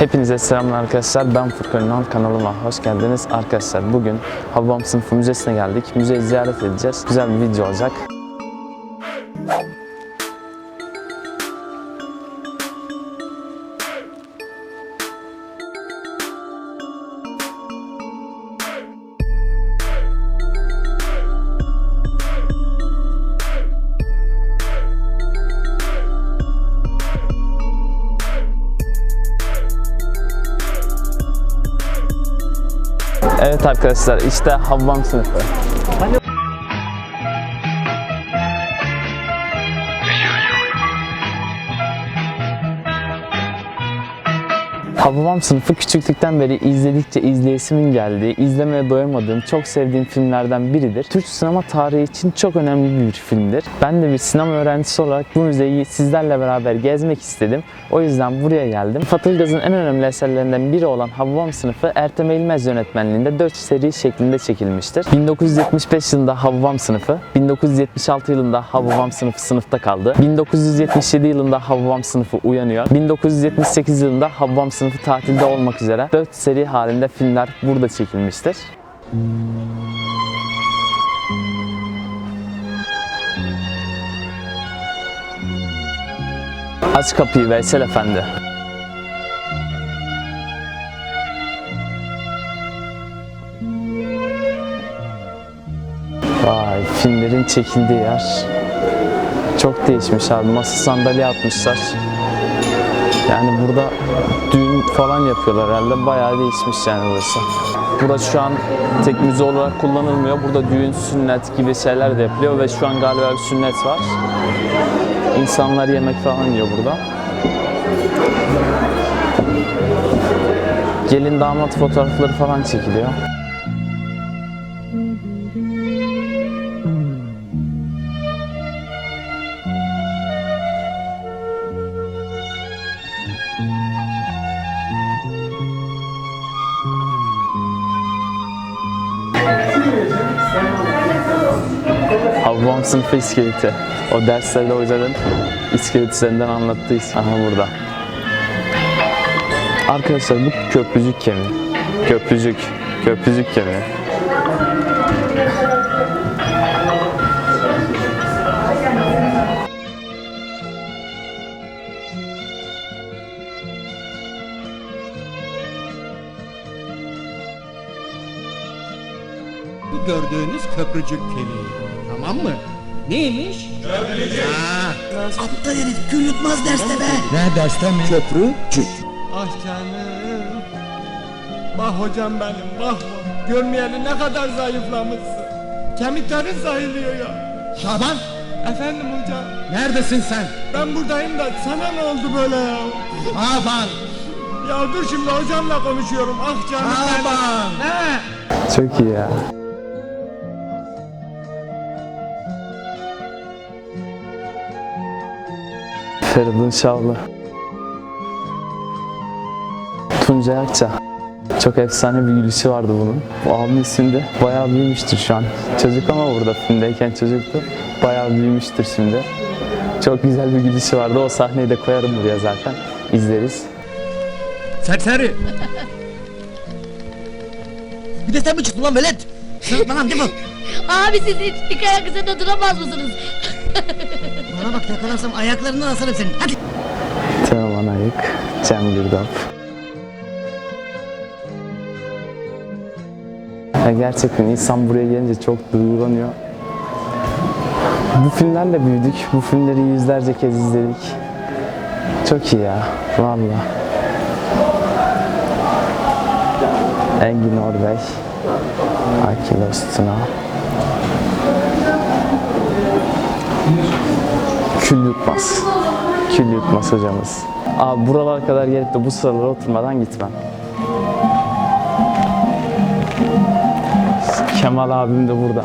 Hepinize selamlar arkadaşlar. Ben Furkan Ünal. Kanalıma hoş geldiniz. Arkadaşlar bugün Hababam Sınıfı Müzesi'ne geldik. Müzeyi ziyaret edeceğiz. Güzel bir video olacak. Evet arkadaşlar işte Hababam Sınıfı. Hababam sınıfı küçüklükten beri izledikçe izleyesimin geldiği, izlemeye doyamadığım, çok sevdiğim filmlerden biridir. Türk sinema tarihi için çok önemli bir filmdir. Ben de bir sinema öğrencisi olarak bu müzeyi sizlerle beraber gezmek istedim. O yüzden buraya geldim. Fatih Ilgaz'ın en önemli eserlerinden biri olan Hababam sınıfı Ertem Eğilmez yönetmenliğinde 4 seri şeklinde çekilmiştir. 1975 yılında Hababam sınıfı, 1976 yılında Hababam sınıfı sınıfta kaldı. 1977 yılında Hababam sınıfı uyanıyor. 1978 yılında Hababam sınıfı tatilde olmak üzere 4 seri halinde filmler burada çekilmiştir. Aç kapıyı Veysel Efendi. Vay filmlerin çekildiği yer. Çok değişmiş abi. Masa sandalye atmışlar. Yani burada düğün falan yapıyorlar herhalde. Bayağı değişmiş yani burası. Burası şu an tek müze olarak kullanılmıyor. Burada düğün, sünnet gibi şeyler de yapılıyor ve şu an galiba bir sünnet var. İnsanlar yemek falan yiyor burada. Gelin damat fotoğrafları falan çekiliyor. Hababam sınıfı iskeleti. O derslerde hocanın iskelet üzerinden anlattıysa. Aha burada. Arkadaşlar bu köprücük kemiği. Köprücük. Köprücük kemiği. Bu gördüğünüz köprücük kemiği. Tamam mı? Neymiş? Aptal herif gül yutmaz derste be. Ne derste mi? Köprücük. Ah canım. Bah hocam benim bah. Görmeyeli ne kadar zayıflamışsın. Kemiklerin sayılıyor ya. Şaban Efendim hocam. neredesin sen? Ben buradayım da sana ne oldu böyle ya? Şaban. Ya dur şimdi hocamla konuşuyorum. Ah canım benim. Şaban. Ne? Çok iyi ya. Feridun Şavlı. Tuncay Akça. Çok efsane bir gülüşü vardı bunun. Bu abinin ismi de bayağı büyümüştür şu an. Çocuk ama burada filmdeyken çocuktu. Bayağı büyümüştür şimdi. Çok güzel bir gülüşü vardı. O sahneyi de koyarım buraya zaten. İzleriz. Serseri. Bir de sen mi çıktın lan velet? Sırıtma lan değil mi? Abi siz hiç bir ayak üzerinde duramaz mısınız? Yakalarsam ayaklarından asarım senin. Hadi. Teoman Ayık, Cem Gürdap. Ya gerçekten insan buraya gelince çok duygulanıyor. Bu filmlerle büyüdük. Bu filmleri yüzlerce kez izledik. Çok iyi ya. Valla. Engin Orbey. Akil Öztuna. Kül yutmaz. Kül yutmaz hocamız. Abi buralara kadar gelip de bu sıralara oturmadan gitmem. Kemal abim de burada.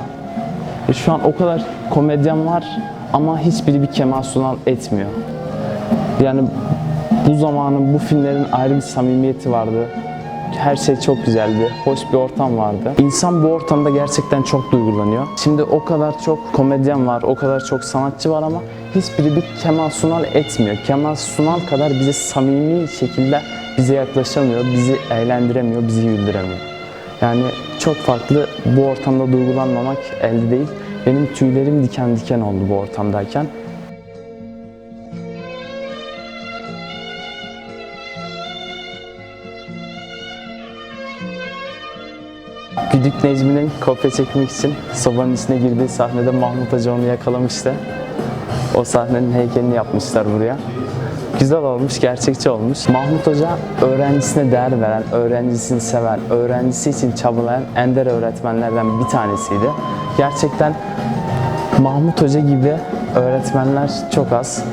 E şu an o kadar komedyen var ama hiçbiri bir Kemal Sunal etmiyor. Yani bu zamanın bu filmlerin ayrı bir samimiyeti vardı. Her şey çok güzeldi. Hoş bir ortam vardı. İnsan bu ortamda gerçekten çok duygulanıyor. Şimdi o kadar çok komedyen var, o kadar çok sanatçı var ama hiçbiri bir Kemal Sunal etmiyor. Kemal Sunal kadar bize samimi şekilde bize yaklaşamıyor, bizi eğlendiremiyor, bizi güldüremiyor. Yani çok farklı bu ortamda duygulanmamak elde değil. Benim tüylerim diken diken oldu bu ortamdayken. Necmi'nin kopya çekmek için sobanın içine girdiği sahnede Mahmut Hoca onu yakalamıştı. O sahnenin heykelini yapmışlar buraya. Güzel olmuş, gerçekçi olmuş. Mahmut Hoca öğrencisine değer veren, öğrencisini seven, öğrencisi için çabalayan ender öğretmenlerden bir tanesiydi. Gerçekten Mahmut Hoca gibi öğretmenler çok az.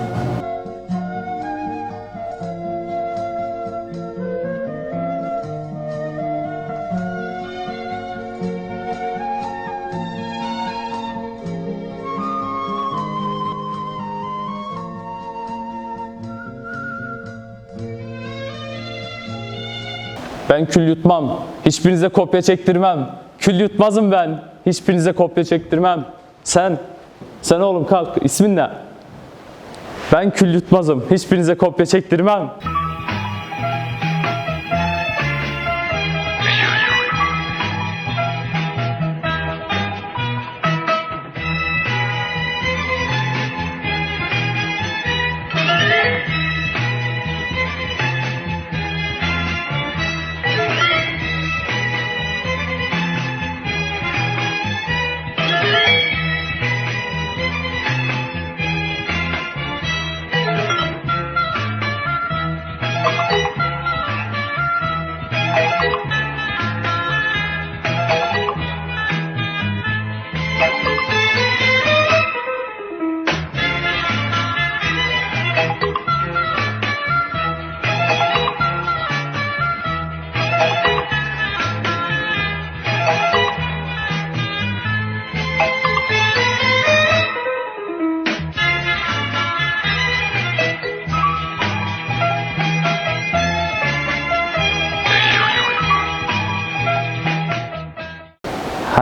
Ben kül yutmam. Hiçbirinize kopya çektirmem. Kül yutmazım ben. Hiçbirinize kopya çektirmem. Sen, sen oğlum kalk. İsmin ne? Ben kül yutmazım. Hiçbirinize kopya çektirmem.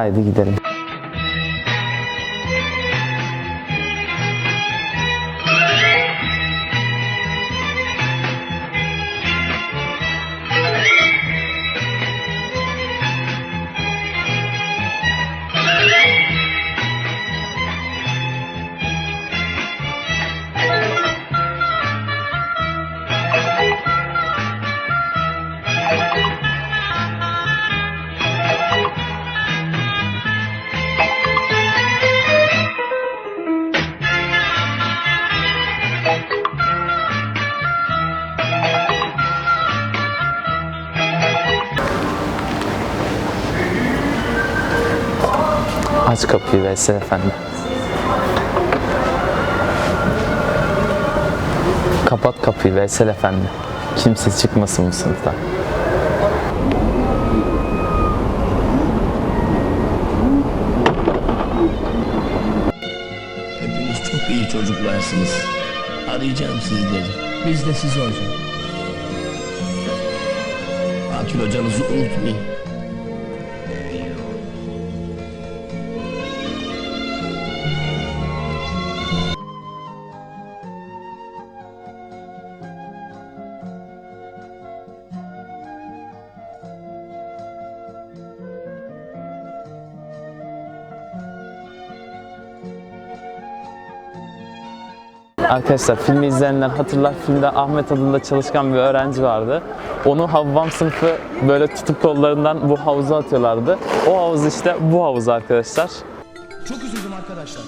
Haydi gidelim. Aç kapıyı Veysel Efendi. Kapat kapıyı Veysel Efendi. Kimse çıkmasın bu sınıftan. Hepiniz çok iyi çocuklarsınız. Arayacağım sizleri. Biz de sizi hocam. Akil hocanızı unutmayın. Arkadaşlar filmi izleyenler hatırlar. Filmde Ahmet adında çalışkan bir öğrenci vardı. Onu Havvam sınıfı böyle tutup kollarından bu havuza atıyorlardı. O havuz işte bu havuz arkadaşlar. Çok üzüldüm arkadaşlar.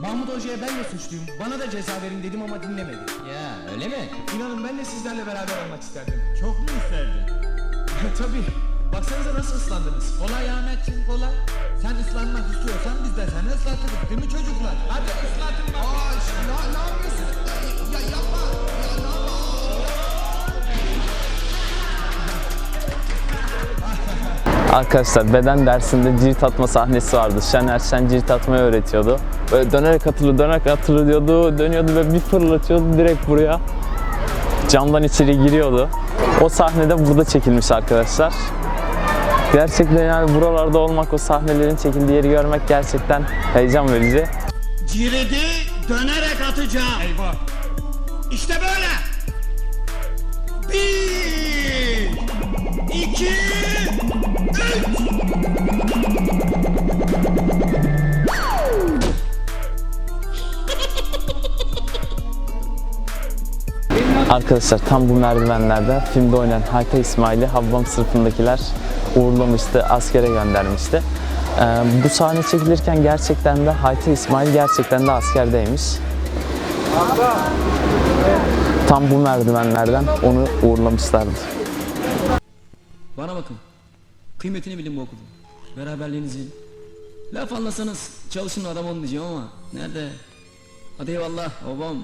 Mahmut Hoca'ya ben de suçluyum. Bana da ceza verin dedim ama dinlemedi. Ya öyle mi? İnanın ben de sizlerle beraber olmak isterdim. Çok mu isterdin? Tabii. Baksanıza nasıl ıslandınız. Kolay Ahmetciğim kolay. Sen ıslanmak istiyorsan biz de seni ıslatırız değil mi çocuklar? Hadi ıslatın Arkadaşlar beden dersinde cirit atma sahnesi vardı. Şener Şen cirit atmayı öğretiyordu. Böyle dönerek atılır, dönerek atılır diyordu. Dönüyordu ve bir fırlatıyordu direkt buraya. Camdan içeri giriyordu. O sahnede burada çekilmiş arkadaşlar. Gerçekten yani buralarda olmak, o sahnelerin çekildiği yeri görmek gerçekten heyecan verici. Ciridi dönerek atacağım. Eyvah. İşte böyle. Bir, iki, üç. Arkadaşlar tam bu merdivenlerde filmde oynayan Hayta İsmail'i Havvam sınıfındakiler uğurlamıştı, askere göndermişti. Ee, bu sahne çekilirken gerçekten de Hayta İsmail gerçekten de askerdeymiş. Tam bu merdivenlerden onu uğurlamışlardı. Kıymetini bilin bu okulun. Beraberliğinizi. Laf anlasanız çalışın adam olun diyeceğim ama nerede? Hadi eyvallah babam.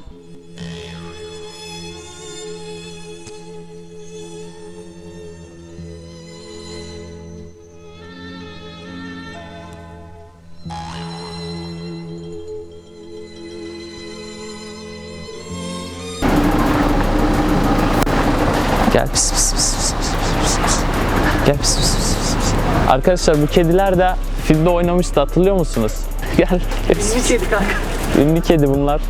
Gel pis pis pis pis pis pis pis. Gel pis pis pis pis. Arkadaşlar bu kediler de filmde oynamıştı hatırlıyor musunuz? Gel. Ünlü kedi kanka. Ünlü kedi bunlar.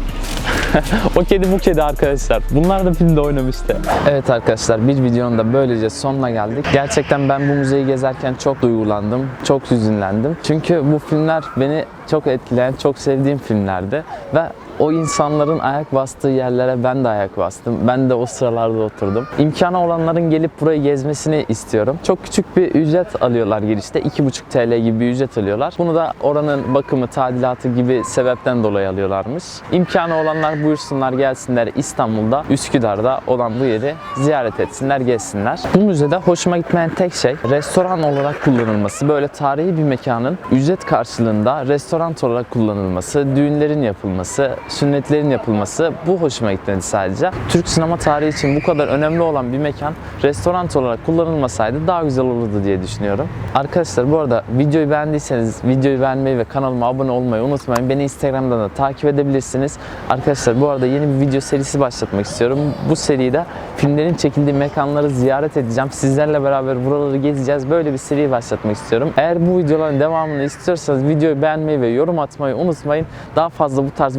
o kedi bu kedi arkadaşlar. Bunlar da filmde oynamıştı. Evet arkadaşlar bir videonun da böylece sonuna geldik. Gerçekten ben bu müzeyi gezerken çok duygulandım. Çok hüzünlendim. Çünkü bu filmler beni çok etkileyen, çok sevdiğim filmlerdi. Ve o insanların ayak bastığı yerlere ben de ayak bastım. Ben de o sıralarda oturdum. İmkanı olanların gelip burayı gezmesini istiyorum. Çok küçük bir ücret alıyorlar girişte. 2,5 TL gibi bir ücret alıyorlar. Bunu da oranın bakımı, tadilatı gibi sebepten dolayı alıyorlarmış. İmkanı olanlar buyursunlar gelsinler İstanbul'da, Üsküdar'da olan bu yeri ziyaret etsinler, gezsinler. Bu müzede hoşuma gitmeyen tek şey restoran olarak kullanılması. Böyle tarihi bir mekanın ücret karşılığında restoran olarak kullanılması, düğünlerin yapılması, sünnetlerin yapılması bu hoşuma gitmedi sadece. Türk sinema tarihi için bu kadar önemli olan bir mekan restoran olarak kullanılmasaydı daha güzel olurdu diye düşünüyorum. Arkadaşlar bu arada videoyu beğendiyseniz videoyu beğenmeyi ve kanalıma abone olmayı unutmayın. Beni Instagram'dan da takip edebilirsiniz. Arkadaşlar bu arada yeni bir video serisi başlatmak istiyorum. Bu seride filmlerin çekildiği mekanları ziyaret edeceğim. Sizlerle beraber buraları gezeceğiz. Böyle bir seri başlatmak istiyorum. Eğer bu videoların devamını istiyorsanız videoyu beğenmeyi ve yorum atmayı unutmayın. Daha fazla bu tarz